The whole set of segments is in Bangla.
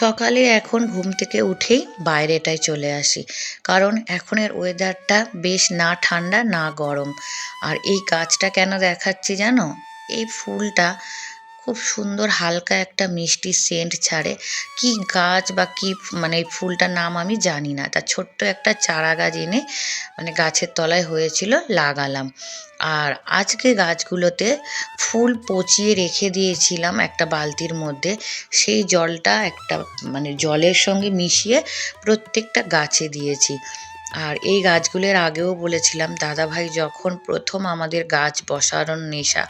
সকালে এখন ঘুম থেকে উঠেই বাইরেটায় চলে আসি। কারণ এখনের ওয়েদারটা বেশ না ঠান্ডা, না গরম। আর এই গাছটা কেন দেখাচ্ছি জানো? এই ফুলটা খুব সুন্দর হালকা একটা মিষ্টি সেন্ট ছাড়ে। কি গাছ বা কি মানে ফুলটার নাম আমি জানি না। তা ছোট্ট একটা চারা গাছ এনে মানে গাছের তলায় হয়েছিল, লাগালাম। আর আজকে গাছগুলোতে ফুল পচিয়ে রেখে দিয়েছিলাম একটা বালতির মধ্যে। সেই জলটা একটা মানে জলের সঙ্গে মিশিয়ে প্রত্যেকটা গাছে দিয়েছি। আর এই গাছগুলোর আগেও বলেছিলাম, দাদাভাই যখন প্রথম আমাদের গাছ বসানোর নেশা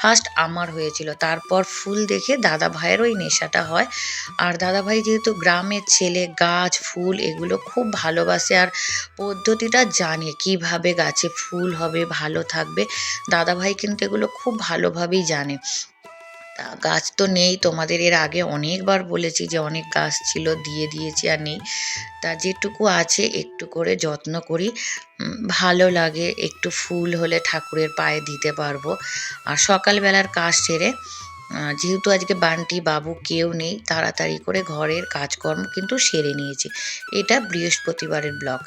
ফার্স্ট আমার হয়েছিল। তারপর ফুল দেখে দাদা ভাইয়ের ওই নেশাটা হয়। আর দাদাভাই যেহেতু গ্রামের ছেলে, গাছ, ফুল এগুলো খুব ভালোবাসে আর পদ্ধতিটা জানে কীভাবে গাছে ফুল হবে, ভালো থাকবে। দাদাভাই কিন্তু এগুলো খুব ভালোভাবেই জানে। তা গাছ তো নেই, তোমাদের এর আগে অনেকবার বলেছি যে অনেক গাছ ছিল, দিয়ে দিয়েছি আর নেই। তা যেটুকু আছে একটু করে যত্ন করি। ভালো লাগে একটু ফুল হলে ঠাকুরের পায়ে দিতে পারব। আর সকালবেলার কাজ সেরে যেহেতু আজকে বান্টি বাবু কেউ নেই, তাড়াতাড়ি করে ঘরের কাজকর্ম কিন্তু সেরে নিয়েছি। এটা বৃহস্পতিবারের ব্লগ।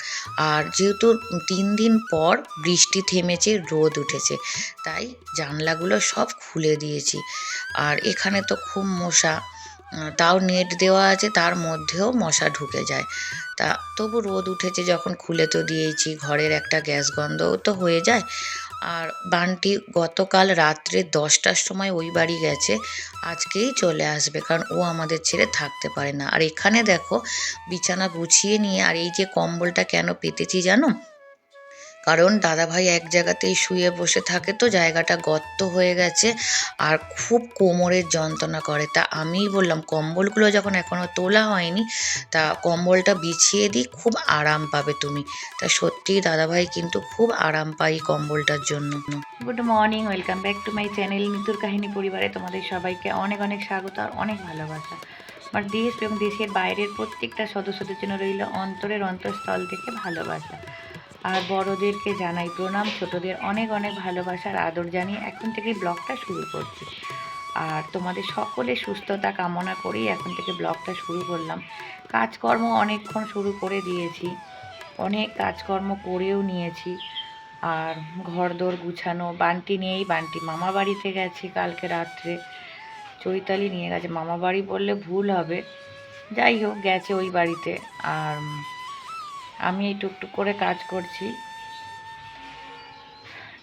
আর যেহেতু তিন দিন পর বৃষ্টি থেমেছে, রোদ উঠেছে, তাই জানলাগুলো সব খুলে দিয়েছি। আর এখানে তো খুব মশা তাও নেট দেওয়া আছে, তার মধ্যেও মশা ঢুকে যায়। তা তবু রোদ উঠেছে, যখন খুলে তো দিয়েছি, ঘরের একটা গ্যাস গন্ধও তো হয়ে যায়। আর বানটি গতকাল রাত্রে দশটার সময় ওই বাড়ি গেছে, আজকেই চলে আসবে, কারণ ও আমাদের ছেড়ে থাকতে পারে না। আর এখানে দেখো, বিছানা গুছিয়ে নিয়ে, আর এই যে কম্বলটা কেন পেতেছি জানো? কারণ দাদাভাই এক জায়গাতেই শুয়ে বসে থাকে তো জায়গাটা গর্ত হয়ে গেছে আর খুব কোমরের যন্ত্রণা করে। তা আমিই বললাম, কম্বলগুলো যখন এখনও তোলা হয়নি, তা কম্বলটা বিছিয়ে দিই, খুব আরাম পাবে তুমি। তা সত্যিই দাদাভাই কিন্তু খুব আরাম পাই কম্বলটার জন্য। Good morning welcome back to my channel নিতুর কাহিনী পরিবারে তোমাদের সবাইকে অনেক অনেক স্বাগত আর অনেক ভালোবাসা। আমার দেশ এবং দেশের বাইরের প্রত্যেকটা সদস্যদের জন্য রইল অন্তরের অন্তঃস্থল থেকে ভালোবাসা। আর বড়দেরকে জানাই প্রণাম, ছোটদের অনেক অনেক ভালোবাসার আদর জানিয়ে এখন থেকে ব্লগটা শুরু করছি। আর তোমাদের সকলে সুস্থতা কামনা করেই এখন থেকে ব্লগটা শুরু করলাম। কাজকর্ম অনেকক্ষণ শুরু করে দিয়েছি। অনেক কাজকর্ম করেও নিয়েছি। আর ঘর দোর গুছানো, বান্টি নেই, বান্টি মামা বাড়িতে গেছে কালকে রাত্রে। চৈতালি নিয়ে গেছে। মামা বাড়ি বললে ভুল হবে। যাই হোক, গেছে ওই বাড়িতে। আর আমি এই টুকটুক করে কাজ করছি।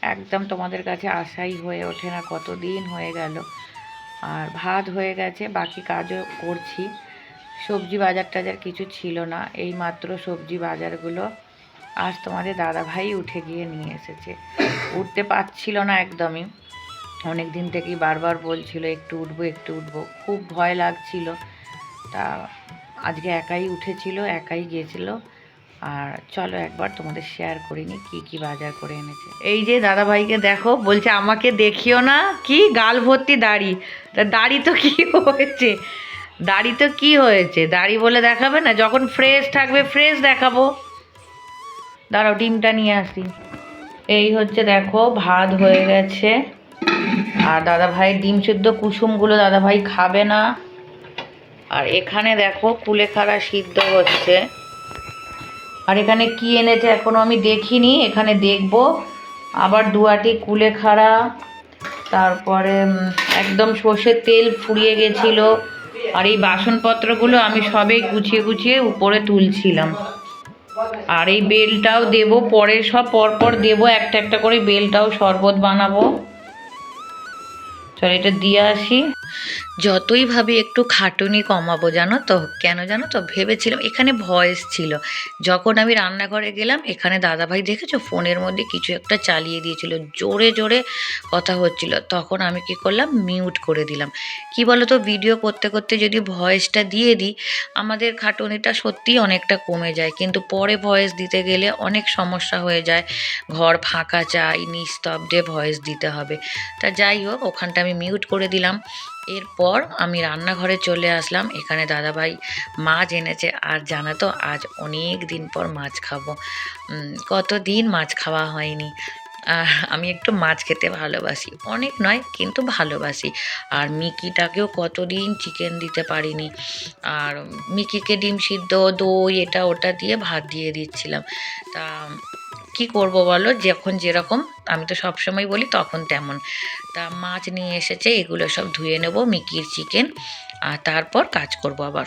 একদম তোমাদের কাছে আশাই হয়ে ওঠে না, কতদিন হয়ে গেল। আর ভাত হয়ে গেছে, বাকি কাজও করছি। সবজি বাজার টাজার কিছু ছিল না, এই মাত্র সবজি বাজারগুলো আজ তোমাদের দাদা ভাই উঠে গিয়ে নিয়ে এসেছে। উঠতে পারছিল না একদমই। অনেক দিন থেকেই বারবার বলছিল, একটু উঠবো একটু উঠবো। খুব ভয় লাগছিল। তা আজকে একাই উঠেছিল, একাই গিয়েছিল আর চলো একবার তোমাদের শেয়ার করিনি কি কি বাজার করে এনেছে। এই যে দাদা ভাইকে দেখো, বলছে আমাকে দেখিও না, কি গাল ভর্তি দাড়ি। তা দাড়ি তো কি হয়েছে? দাড়ি তো কি হয়েছে? দাড়ি বলে দেখাবে না? যখন ফ্রেশ থাকবে ফ্রেশ দেখাবো। দাঁড়াও, ডিমটা নিয়ে আসি। এই হচ্ছে দেখো, ভাত হয়ে গেছে। আর দাদা ভাই ডিম সিদ্ধ কুসুমগুলো দাদা ভাই খাবে না। আর এখানে দেখো, কুলেখাড়া সিদ্ধ হচ্ছে। আর এখানে কি এনেছে এখনও আমি দেখিনি, এখানে দেখব। আবার দুয়াটি কুলেখাড়া তারপরে একদম সর্ষের তেল ফুরিয়ে গেছিল। আর এই বাসনপত্রগুলো আমি সবে গুছিয়ে গুছিয়ে উপরে তুলছিলাম। আর এই বেলটাও দেব পরে সব পরপর দেব, একটা একটা করে বেলটাও শরবত বানাবো। চল এটা দিয়ে আসি। যতই ভাবি একটু খাটুনি কমাবো, জানো তো? কেন জানো তো? ভেবেছিলাম, এখানে ভয়েস ছিল। যখন আমি রান্নাঘরে গেলাম, এখানে দাদাভাই দেখেছ? ফোনের মধ্যে কিছু একটা চালিয়ে দিয়েছিল। জোরে জোরে কথা হচ্ছিল। তখন আমি কি করলাম? মিউট করে দিলাম। কি বলো তো ভিডিও করতে করতে যদি ভয়েসটা দিয়ে দিই, আমাদের খাটুনিটা সত্যিই অনেকটা কমে যায়। কিন্তু পরে ভয়েস দিতে গেলে অনেক সমস্যা হয়ে যায়। ঘর ফাঁকা চাই, নিস্তব্ধে ভয়েস দিতে হবে। তা যাই হোক, ওখানটা আমি মিউট করে দিলাম। এরপর আমি রান্নাঘরে চলে আসলাম। এখানে দাদাভাই মাছ এনেছে। আর জানো তো আজ অনেক দিন পর মাছ খাব। উম, কতদিন মাছ খাওয়া হয়নি? আমি একটু মাছ খেতে ভালোবাসি। অনেক নয় কিন্তু ভালোবাসি। আর মিকিটাকেও কতদিন চিকেন দিতে পারিনি। আর মিকিকে ডিম সিদ্ধ দই এটা ওটা দিয়ে ভাত দিয়ে দিচ্ছিলাম। তা কি করব বলো? যখন যেরকম, আমি তো সবসময় বলি তখন তেমন। তা মাছ নিয়ে এসেছে, এগুলো সব ধুয়ে নেব, মিকির চিকেন, আর তারপর কাজ করব আবার।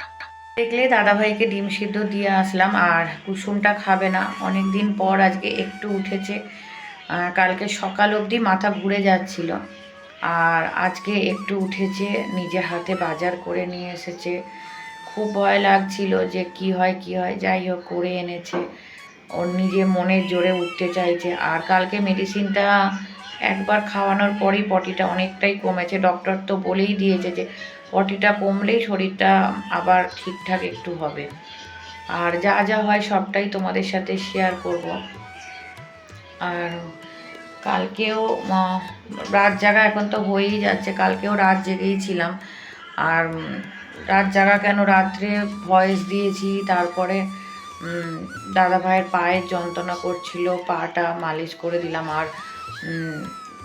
দেখলে দাদাভাইকে ডিম সিদ্ধ দিয়ে আসলাম, আর কুসুমটা খাবে না। অনেক দিন পর আজকে একটু উঠেছে কালকে সকাল অবধি মাথা ঘুরে যাচ্ছিল। আর আজকে একটু উঠেছে, নিজে হাতে বাজার করে নিয়ে এসেছে। খুব ভয় লাগছিল যে কি হয় কি হয়, যাই হোক, করে এনেছে। ওর নিজে মনের জোরে উঠতে চাইছে। আর কালকে মেডিসিনটা একবার খাওয়ানোর পরেই পটিটা অনেকটাই কমেছে। ডক্টর তো বলেই দিয়েছে যে পটিটা কমলেই শরীরটা আবার ঠিকঠাক একটু হবে। আর যা যা হয় সবটাই তোমাদের সাথে শেয়ার করব। আর কালকেও রাত জাগা এখন তো হয়েই যাচ্ছে। কালকেও রাত জেগেই ছিলাম। আর রাত জাগা কেন? রাত্রে ভয়েস দিয়েছি, তারপরে দাদা ভাইয়ের পায়ের যন্ত্রণা করছিল, পাটা মালিশ করে দিলাম আর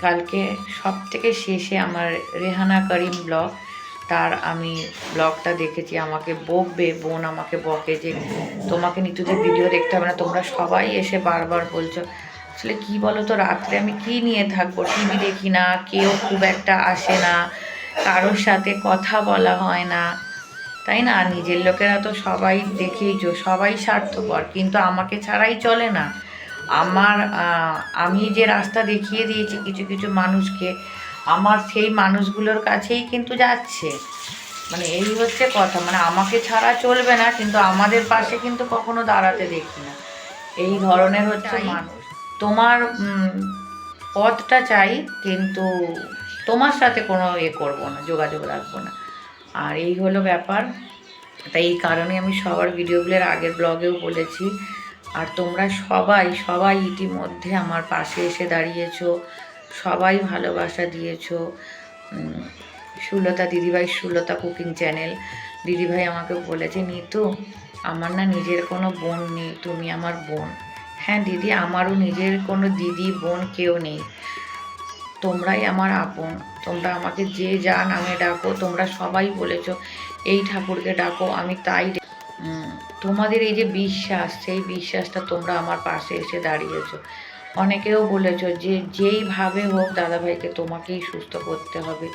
কালকে সব থেকে শেষে আমার রেহানা করিম ব্লগ, তার আমি ব্লগটা দেখেছি, আমাকে বকবে, বোন আমাকে বকে যে তোমাকে নিতুদের ভিডিও দেখতে হবে না, তোমরা সবাই এসে বারবার বলছো, আসলে কি বলো তো রাত্রে আমি কি নিয়ে থাকব, টিভি দেখি না, কেউ খুব একটা আসে না, কারোর সাথে কথা বলা হয় না। তাই না? আর নিজের লোকেরা তো সবাই দেখেইছো সবাই স্বার্থপর কিন্তু আমাকে ছাড়াই চলে না। আমার আমি যে রাস্তা দেখিয়ে দিয়েছি কিছু কিছু মানুষকে আমার সেই মানুষগুলোর কাছেই কিন্তু যাচ্ছে। মানে এই হচ্ছে কথা। মানে আমাকে ছাড়া চলবে না কিন্তু আমাদের পাশে কিন্তু কখনো দাঁড়াতে দেখি না। এই ধরনের হচ্ছে মানুষ। তোমার পথটা চাই কিন্তু তোমার সাথে কোনো এ করব না যোগাযোগ রাখব না। আর এই হলো ব্যাপার। তাই এই কারণে আমি সবার ভিডিওগুলোর আগের ব্লগেও বলেছি। আর তোমরা সবাই সবাই ইতিমধ্যে আমার পাশে এসে দাঁড়িয়েছো। সবাই ভালোবাসা দিয়েছ। সুলতা দিদিভাই, সুলতা কুকিং চ্যানেল। দিদিভাই আমাকে বলেছে, নিতু, আমার না নিজের কোনো বোন নেই, তুমি আমার বোন। হ্যাঁ দিদি, আমারও নিজের কোনো দিদি, বোন কেউ নেই। তোমরাই আমার আপন। তোমরা আমাকে যে যা নামে ডাকো, তোমরা সবাই বলেছ, এই ঠাকুরকে ডাকো, আমি তাই তোমাদের এই যে বিশ্বাস, সেই বিশ্বাসটা তোমরা আমার পাশে এসে দাঁড়িয়েছো। অনেকেও বলেছ যে যেইভাবে হোক দাদাভাইকে তোমাকেই সুস্থ করতে হবে।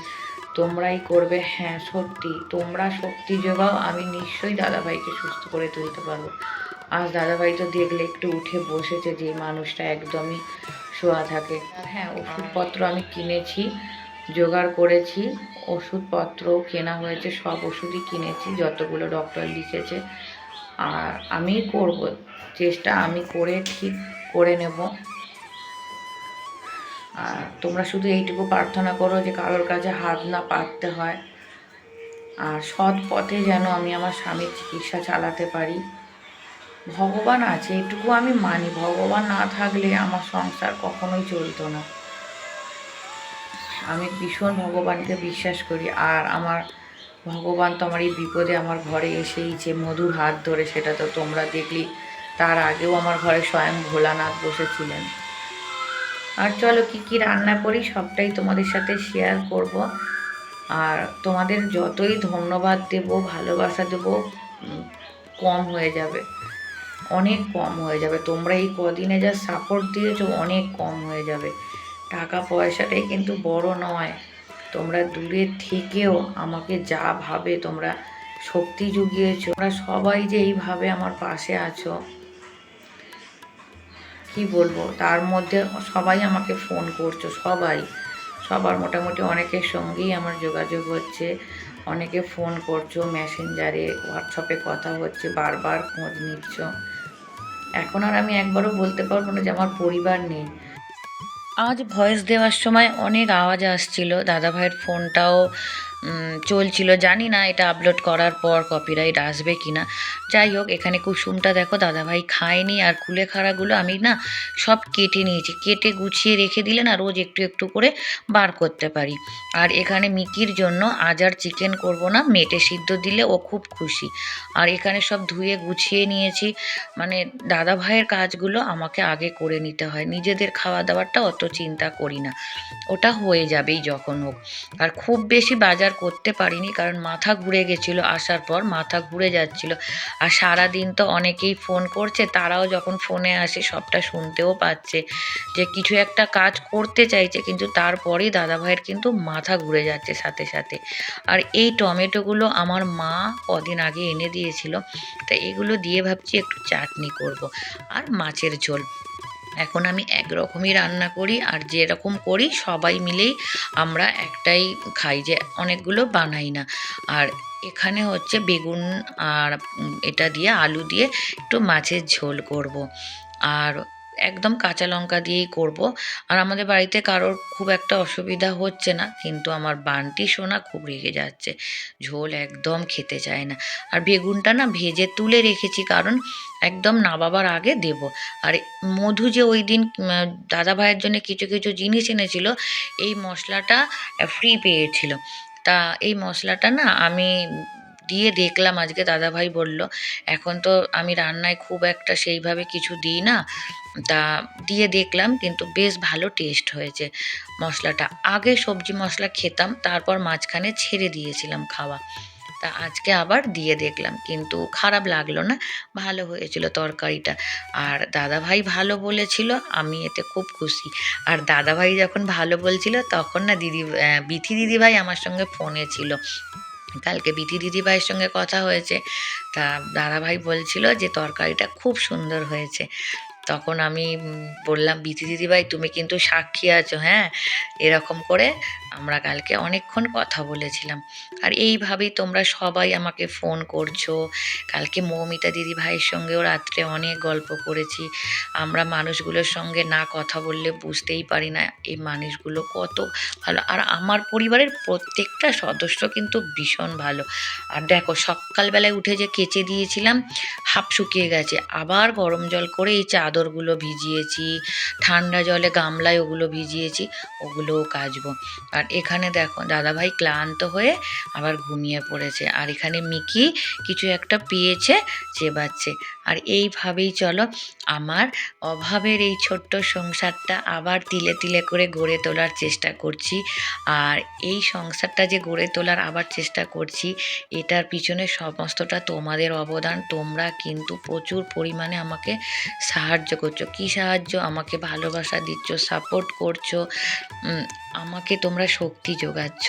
তোমরাই করবে হ্যাঁ সত্যি, তোমরা শক্তি যোগাও, আমি নিশ্চয়ই দাদাভাইকে সুস্থ করে তুলতে পারব। আজ দাদাভাই তো দেখলে একটু উঠে বসেছে যে মানুষটা একদমই শোয়া থাকে। হ্যাঁ ওষুধপত্র আমি কিনেছি জোগাড় করেছি ওষুধপত্র কেনা হয়েছে সব ওষুধই কিনেছি যতগুলো ডক্টর লিখেছে। আর আমি করব চেষ্টা আমি করে ঠিক করে নেব। আর তোমরা শুধু এইটুকু প্রার্থনা করো যে কারোর কাছে হাত না পাততে হয়। আর সৎ পথে যেন আমি আমার স্বামীর চিকিৎসা চালাতে পারি। ভগবান আছে, এটুকু আমি মানি। ভগবান না থাকলে আমার সংসার কখনোই চলতো না। আমি ভীষণ ভগবানকে বিশ্বাস করি, আর আমার ভগবান তো আমার এই বিপদে আমার ঘরে এসেই যে মধুর হাত ধরে, সেটা তো তোমরা দেখলি। তার আগেও আমার ঘরে স্বয়ং ভোলানাথ বসেছিলেন। আর চলো কি কি রান্না করি, সবটাই তোমাদের সাথে শেয়ার করব। আর তোমাদের যতই ধন্যবাদ দেব, ভালোবাসা দেব কম হয়ে যাবে। অনেক কম হয়ে যাবে। তোমরা এই কদিনে যা সাপোর্ট দিয়েছ অনেক কম হয়ে যাবে। টাকা পয়সাটাই কিন্তু বড় নয়। তোমরা দূরে থেকেও আমাকে যা ভাবে তোমরা শক্তি জুগিয়েছো। তোমরা সবাই যে এইভাবে আমার পাশে আছো, কি বলব? তার মধ্যে সবাই আমাকে ফোন করছ, সবাই। সবার মোটামুটি অনেকের সঙ্গেই আমার যোগাযোগ হচ্ছে। অনেকে ফোন করছ মেসেঞ্জারে হোয়াটসঅ্যাপে কথা হচ্ছে, বারবার খোঁজ নিচ্ছ। এখন আর আমি একবারও বলতে পারব না যে আমার পরিবার নেই। আজ ভয়েস দেওয়ার সময় অনেক আওয়াজ আসছিল। দাদা ভাইয়ের ফোনটাও চলছিল, জানি না এটা আপলোড করার পর কপিরাইট আসবে কি না যাই হোক, এখানে কুসুমটা দেখো, দাদাভাই খায়নি আর কুলেখাড়াগুলো আমি না সব কেটে নিয়েছি। কেটে গুছিয়ে রেখে দিলে না রোজ একটু একটু করে বার করতে পারি। আর এখানে মিকির জন্য আজ আর চিকেন করব না, মেটে সিদ্ধ দিলে ও খুব খুশি। আর এখানে সব ধুয়ে গুছিয়ে নিয়েছি। মানে দাদা ভাইয়ের কাজগুলো আমাকে আগে করে নিতে হয়। নিজেদের খাওয়া দাওয়ারটা অত চিন্তা করি না। ওটা হয়ে যাবেই যখন হোক। আর খুব বেশি বাজার করতে পারিনি কারণ মাথা ঘুরে গেছিল, আসার পর মাথা ঘুরে যাচ্ছিল। আর সারা দিন তো অনেকেই ফোন করছে, তারাও যখন ফোনে আসে সবটা শুনতেও পাচ্ছে যে কিছু একটা কাজ করতে চাইছে, কিন্তু তারপরেই দাদা ভাইয়ের কিন্তু মাথা ঘুরে যাচ্ছে সাথে সাথে। আর এই টমেটোগুলো আমার মা কদিন আগে এনে দিয়েছিল, তা এগুলো দিয়ে ভাবছি একটু চাটনি করব। আর মাছের ঝোল এখন আমি একরকমই রান্না করি আর যেরকম করি সবাই মিলেই আমরা একটাই খাই যে অনেকগুলো বানাই না। আর এখানে হচ্ছে বেগুন আর এটা দিয়ে আলু দিয়ে একটু মাছের ঝোল করব। আর একদম কাঁচা লঙ্কা দিয়েই করব। আর আমাদের বাড়িতে কারোর খুব একটা অসুবিধা হচ্ছে না, কিন্তু আমার বান্টি সোনা খুব রেগে যাচ্ছে, ঝোল একদম খেতে চায় না। আর বেগুনটা না ভেজে তুলে রেখেছি, কারণ একদম না বাবার আগে দেব। আর মধু যে ওই দিন দাদা ভাইয়ের জন্য কিছু কিছু জিনিস এনেছিল, এই মশলাটা ফ্রি পেয়েছিল। তা এই মশলাটা না আমি দিয়ে দেখলাম, আজকে দাদাভাই বলল, এখন তো আমি রান্নায় খুব একটা সেইভাবে কিছু দিই না। তা দিয়ে দেখলাম, কিন্তু বেশ ভালো টেস্ট হয়েছে মশলাটা। আগে সবজি মশলা খেতাম, তারপর মাঝখানে ছেড়ে দিয়েছিলাম খাওয়া। তা আজকে আবার দিয়ে দেখলাম, কিন্তু খারাপ লাগল না, ভালো হয়েছিল তরকারিটা। আর দাদাভাই ভালো বলেছিল, আমি এতে খুব খুশি। আর দাদাভাই যখন ভালো বলছিল, তখন না দিদি বিথি দিদিভাই আমার সঙ্গে ফোনে ছিল। কালকে বিটি দিদিভাইয়ের সঙ্গে কথা হয়েছে। তা দাদাভাই বলছিল যে তরকারিটা খুব সুন্দর হয়েছে। তখন আমি বললাম বিথি দিদিভাই, তুমি কিন্তু সাক্ষী আছো হ্যাঁ? এরকম করে আমরা কালকে অনেকক্ষণ কথা বলেছিলাম। আর এইভাবেই তোমরা সবাই আমাকে ফোন করছ। কালকে মৌমিতা দিদি ভাইয়ের সঙ্গেও রাত্রে অনেক গল্প করেছি। আমরা মানুষগুলোর সঙ্গে না কথা বললে বুঝতেই পারি না এই মানুষগুলো কত ভালো। আর আমার পরিবারের প্রত্যেকটা সদস্য কিন্তু ভীষণ ভালো। আর দেখো, সকালবেলায় উঠে যে কেচে দিয়েছিলাম, হাফ শুকিয়ে গেছে। আবার গরম জল করে এই চাদরগুলো ভিজিয়েছি, ঠান্ডা জলে গামলায় ওগুলো ভিজিয়েছি, ওগুলোও কাচবো। আর এখানে দেখো, দাদাভাই ক্লান্ত হয়ে আবার ঘুমিয়ে পড়েছে। আর এখানে মিকি কিছু একটা পেয়েছে, চেবাচ্ছে। আর এইভাবেই চলো। আমার অভাবের এই ছোট্ট সংসারটা আবার তিলে তিলে করে গড়ে তোলার চেষ্টা করছি। আর এই সংসারটা যে গড়ে তোলার আবার চেষ্টা করছি, এটার পিছনে সমস্তটা তোমাদের অবদান। তোমরা কিন্তু প্রচুর পরিমাণে আমাকে সাহায্য করছ। কী সাহায্য? আমাকে ভালোবাসা দিচ্ছ সাপোর্ট করছ। আমাকে তোমরা শক্তি যোগাচ্ছ।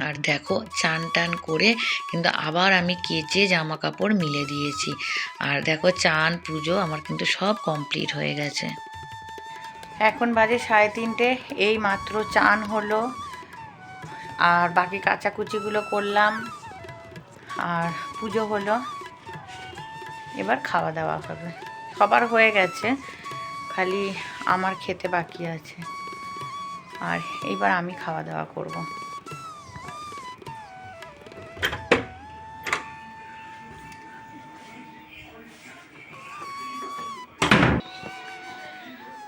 আর দেখো চান টান করে কিন্তু আবার আমি কেচে জামা কাপড় মিলে দিয়েছি। আর দেখো চান, পুজো আমার কিন্তু সব কমপ্লিট হয়ে গেছে। এখন বাজে সাড়ে তিনটে, এই মাত্র চান হলো। আর বাকি কাচাকুচিগুলো করলাম। আর পুজো হলো। এবার খাওয়া দাওয়া হবে। সবার হয়ে গেছে, খালি আমার খেতে বাকি আছে। আর এইবার আমি খাওয়া দাওয়া করব।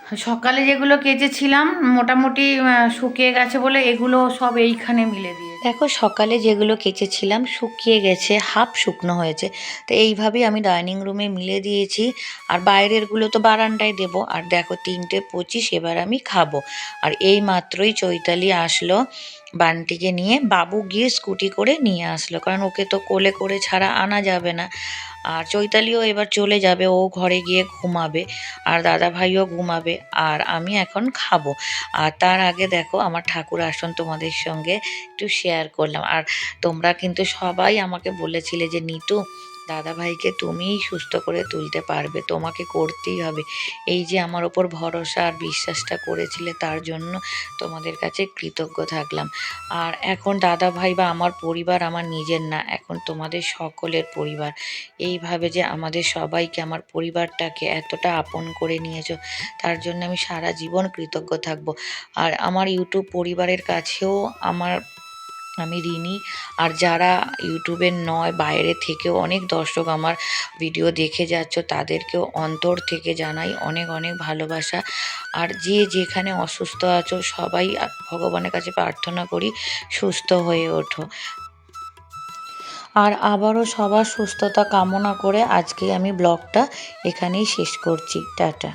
সকালে যেগুলো কেচেছিলাম, মোটামুটি শুকিয়ে গেছে বলে এগুলো সব এইখানে মিলে দিয়ে দেখো, সকালে যেগুলো কেচেছিলাম, শুকিয়ে গেছে, হাফ শুকনো হয়েছে। তো এইভাবেই আমি ডাইনিং রুমে মিলে দিয়েছি। আর বাইরেরগুলো তো বারান্দায় দেবো। আর দেখো, তিনটে পঁচিশ, এবার আমি খাব। আর এই মাত্রই চৈতালি আসলো বানটিকে নিয়ে। বাবু গিয়ে স্কুটি করে নিয়ে আসলো। কারণ ওকে তো কোলে করে ছাড়া আনা যাবে না। আর চৈতালিও এবার চলে যাবে, ও ঘরে গিয়ে ঘুমাবে আর দাদা ভাইও ঘুমাবে আর আমি এখন খাব। আর তার আগে দেখো আমার ঠাকুর আসন তোমাদের সঙ্গে একটু শেয়ার করলাম। আর তোমরা কিন্তু সবাই আমাকে বলেছিলে যে নিতু দাদা ভাইকে তুমিই সুস্থ করে তুলতে পারবে, তোমাকে করতেই হবে। এই যে আমার ওপর ভরসা আর বিশ্বাসটা করেছিলে, তার জন্য তোমাদের কাছে কৃতজ্ঞ থাকলাম। আর এখন দাদা ভাই বা আমার পরিবার আমার নিজের না, এখন তোমাদের সকলের পরিবার। এইভাবে যে আমাদের সবাইকে, আমার পরিবারটাকে এতটা আপন করে নিয়েছ, তার জন্য আমি সারা জীবন কৃতজ্ঞ থাকব। আর আমার ইউটিউব পরিবারের কাছেও আমার আমি রিনি। আর যারা ইউটিউবের নয়, বাইরে থেকেও অনেক দর্শক আমার ভিডিও দেখে যাচ্ছ, তাদেরকেও অন্তর থেকে জানাই অনেক অনেক ভালোবাসা। আর যে যেখানে অসুস্থ আছো, সবাই ভগবানের কাছে প্রার্থনা করি সুস্থ হয়ে ওঠো। আর আবারও সবার সুস্থতা কামনা করে আজকে আমি ব্লগটা এখানেই শেষ করছি। টাটা।